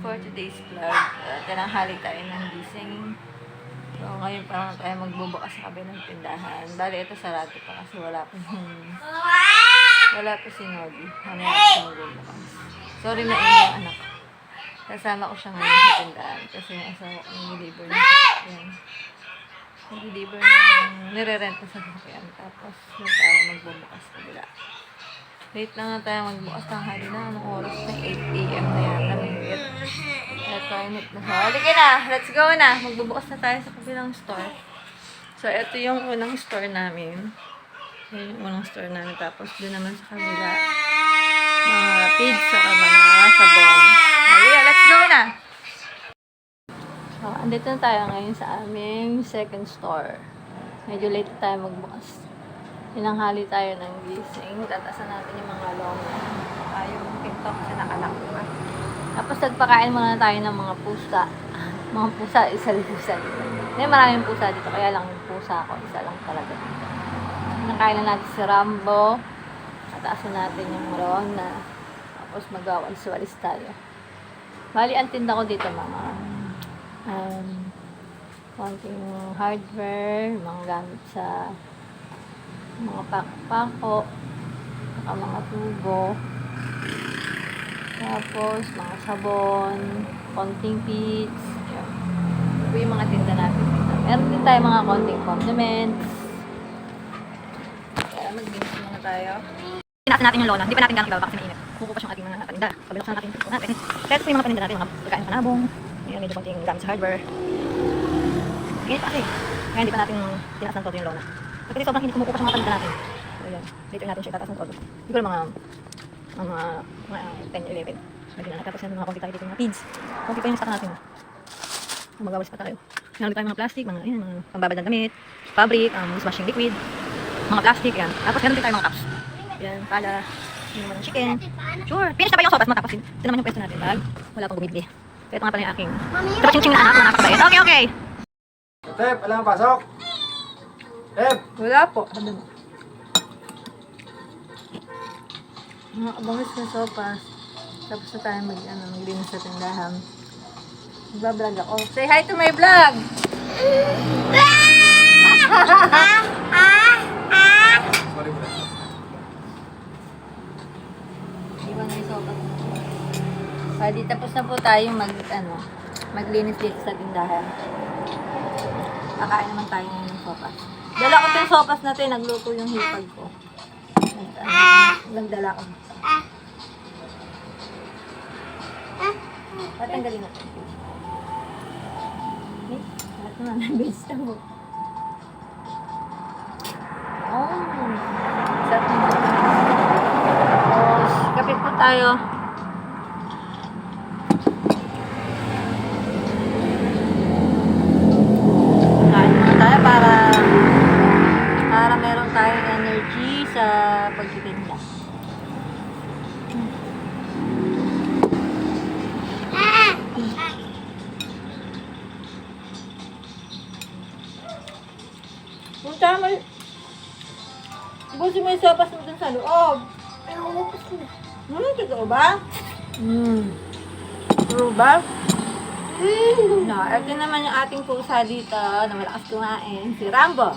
For today's vlog, uh, tinanghali tayo ng gising. So, ngayon pa lang tayo magbubukas sa kabilang tindahan. Bali, ito sarado pa kasi wala pa yung... Wala pa si Nodi. Mamaya siya magbubukas. Sorry na iyo, anak. Kasama ko siya ngayon sa tindahan kasi yung asawa ko nag-deliver ng sasakyan. Nag-deliver ng nire-rent na sasakyan. Tapos, doon tayo magbubukas kabila. Late na tayo magbukas ng hali na. Anong oras na? 8 a.m. na yata. Mahigit. Eto, init na siya. Halika na. Let's go na. Magbubukas na tayo sa kabilang store. So, ito yung unang store namin. Yan yung unang store namin. Tapos, doon naman sa kabila. Mga pigs sa mga sabon. Halika, let's go na. So, andito na tayo ngayon sa aming second store. Medyo late tayo magbukas. Tinanghali tayo ng gising. Tatasan natin yung mga loma. Saka yung pinto kasi nakalak. Tapos nagpakain muna tayo ng mga pusa. Mga pusa, isa-isa dito. May maraming pusa dito, kaya lang yung pusa ko, isa lang talaga dito. Nakain na natin si Rambo. Tatasan natin yung Rona. Tapos mag-awalis-walis tayo. Bali, ang tinda ko dito mga um, konting hardware, mga gamit sa mga pakpako, saka mga tubo, tapos mga sabon, konting pits, yun. Ito yung mga tinda natin. Meron din tayo mga konting condiments. Kaya mag-drinks muna tayo. Pinasa natin yung lona. Hindi pa natin gano'ng ibaba kasi mainit. Kukupas yung ating mga paninda. Pabiloksan natin yung natin. Kaya ito yung mga paninda natin, mga pagkain panabong. Ayan, medyo konting gamit sa hardware. Init pa kasi. Kaya hindi pa natin tinaas ng todo yung lona. Kasi sobrang hindi kumukupas yung mga paninda natin. So yan, later natin siya itataas ng todo. Siguro mga mga mga 10 11. Pwede na. Tapos mga konti tayo dito yung mga feeds. Konti pa yung stock natin. Magawas pa tayo. Meron tayo mga plastic, mga, yan, mga pambabad ng damit, fabric, um, washing liquid, mga plastic, yan. Tapos meron din tayo mga cups. Yan, pala, yun naman chicken. Sure. Finish na ba yung sopas mo? Tapos ito naman yung pwesto natin. Bag. Wala pang bumibili. Kaya ito nga pala yung aking. Ito pa ching na anak, mga nakakabait. Okay, okay. Tep, alam pasok. Tep, Wala po. Sabi mo. Mga kabangis na sopas. Tapos na tayo mag, ano, maglinis sa tindahan. Magbablog ako. Say hi to my vlog! sorry bro. Iwan na yung sopas. Pwede, tapos na po tayo mag, ano, maglinis dito sa tindahan. Kakain naman tayo ng sopas. Dala ko yung sopas natin, nagluto yung hipag ko. Nag- Nagdala ko. Patanggalin natin. Eh, lahat na nabis na mo. Oh, sarap Tapos, kape po tayo. Kain muna tayo para para meron tayong energy sa pagtitinda. Punta mo. Busi mo yung sopas mo dun sa loob. Hmm, totoo ba? Hmm. True ba? No, ito naman yung ating pusa dito na malakas kumain. Si Rambo.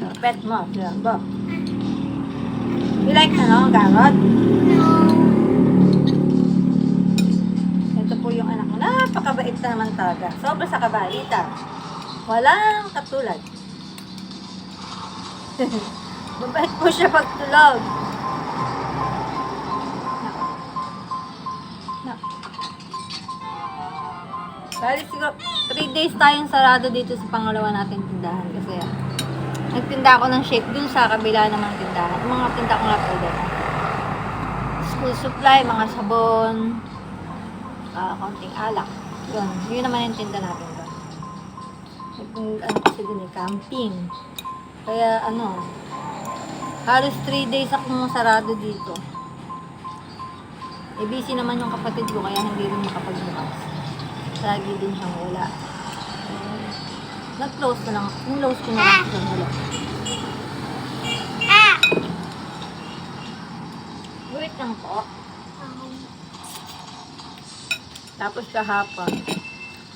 No, pet mo, si Rambo. You like ano, garot? Ito po yung anak ko. Napakabait naman talaga. Sobra sa kabaitan. Walang katulad. Mabait po siya pagtulog. Na. Bali siguro, 3 days tayong sarado dito sa pangalawa nating tindahan kasi ah, nagtinda ako ng shake dun sa kabila namang tindahan. Yung mga tinda ko po doon. School supply, mga sabon, ah, konting alak. Yun, yun naman yung tinda natin Nag- ano kasi dun eh, camping. Kaya ano, halos 3 days akong sarado dito. Eh, busy naman yung kapatid ko, kaya hindi rin makapagbukas. Lagi din siyang wala. Eh, Nag-close ko lang. Nag-close ko na lang siya wala. Wait lang po. Tapos kahapon.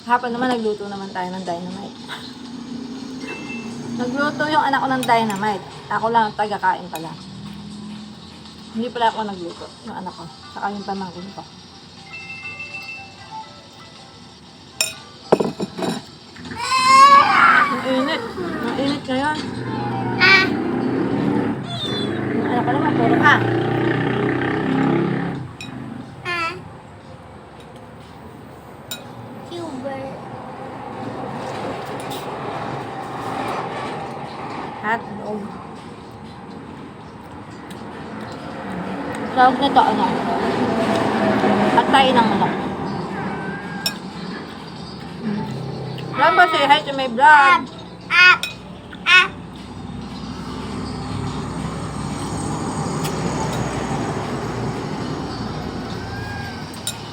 Kahapon naman nagluto naman tayo ng dynamite. Nagluto yung anak ko ng dynamite. Ako lang ang taga-kain pala. Hindi pala ako nagluto. Yung anak ko. Saka yung pamangkin ko. Tawag na to, ano? Atay ng manok. Ba say hi to my vlog?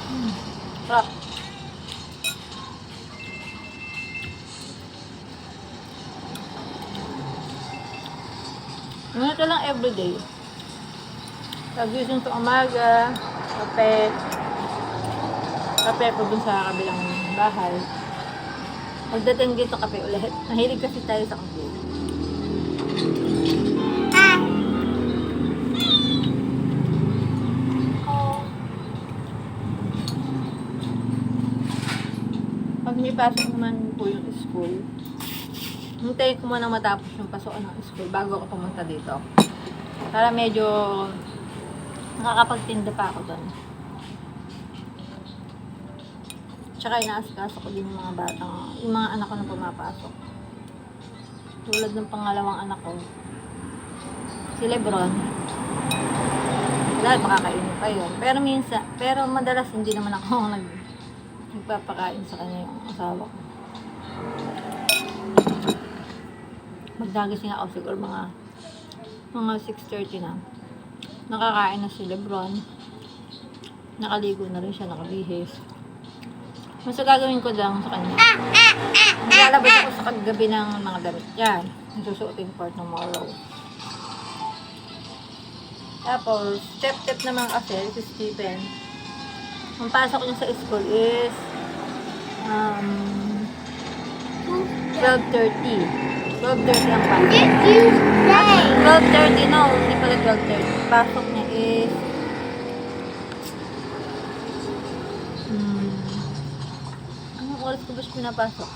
Hmm. Sarap. Ganito lang everyday. Pagising sa umaga, kape, kape po dun sa kabilang bahay. Pagdating dito, kape ulit. Mahilig kasi tayo sa kape. Pag may pasok naman po yung school, hintayin ko muna matapos yung pasokan ng school bago ako pumunta dito. Para medyo nakakapagtinda pa ako doon. Tsaka inaasikaso ko din yung mga batang, yung mga anak ko na pumapasok. Tulad ng pangalawang anak ko, si Lebron. Dahil makakainin pa yun. Pero minsan, pero madalas hindi naman ako nag, nagpapakain sa kanya yung asawa ko. Magdagising ako siguro mga mga 6.30 na. Nakakain na si Lebron. Nakaligo na rin siya, nakabihis. Mas gagawin ko lang sa kanya. Nilalabas ako sa kagabi ng mga damit niya. Susuotin for tomorrow. Tapos, step-step naman kasi si Stephen. Ang pasok niya sa school is um, 12.30. 12.30 ang pasok. 12.30, no. Hindi pala 12.30. Pasok niya is hmm, anong oras ko ba siya pinapasok?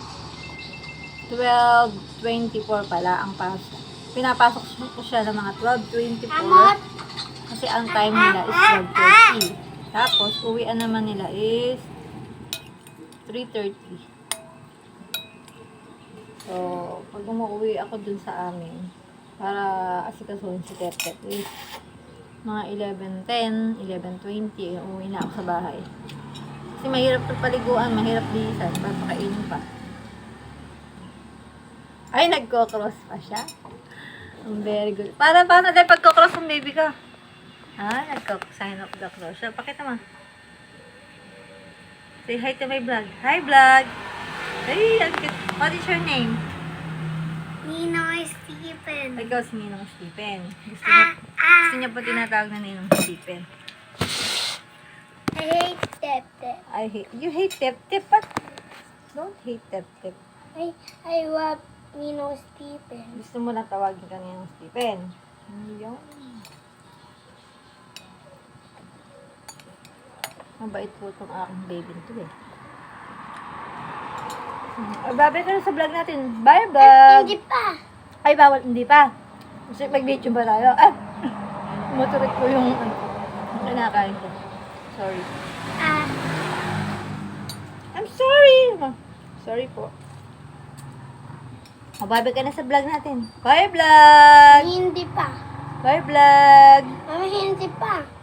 12.24 pala ang pasok. Pinapasok ko siya ng mga 12.24 kasi ang time nila is 12.30. Tapos, uwian naman nila is 3.30. So, pag umuwi ako dun sa amin, para asikasuhin si Tepet is mga 11.10, 11.20, umuwi na ako sa bahay. Kasi mahirap paliguan, mahirap lisan, papakainin pa. Ay, nagko-cross pa siya. Very good. Para, paano dahil pagko-cross ng baby ka? Ah, nagko-sign of the cross. So, pakita mo. Say hi to my vlog. Hi, vlog! Hey, ang cute. What is your name? Nino Stephen. Ikaw si Ninong Stephen. Gusto niya, gusto niya po tinatawag na Ninong Stephen. I hate Tep Tep. I hate, you hate Tep Tep, but don't hate Tep Tep. I, I love Nino Stephen. Gusto mo lang tawagin ka Ninong Stephen. Yun. Mabait po itong aking baby to eh. Babay ka na sa vlog natin. Bye, vlog! Hindi pa. Ay, bawal. Hindi pa. Kasi mag-video ba tayo? Ah! Maturit ko yung ano, kinakain ko. Sorry. Ah, I'm sorry! Sorry po. Mababay ka na sa vlog natin. Bye, vlog! hindi pa. Bye, vlog! Mami, hindi pa.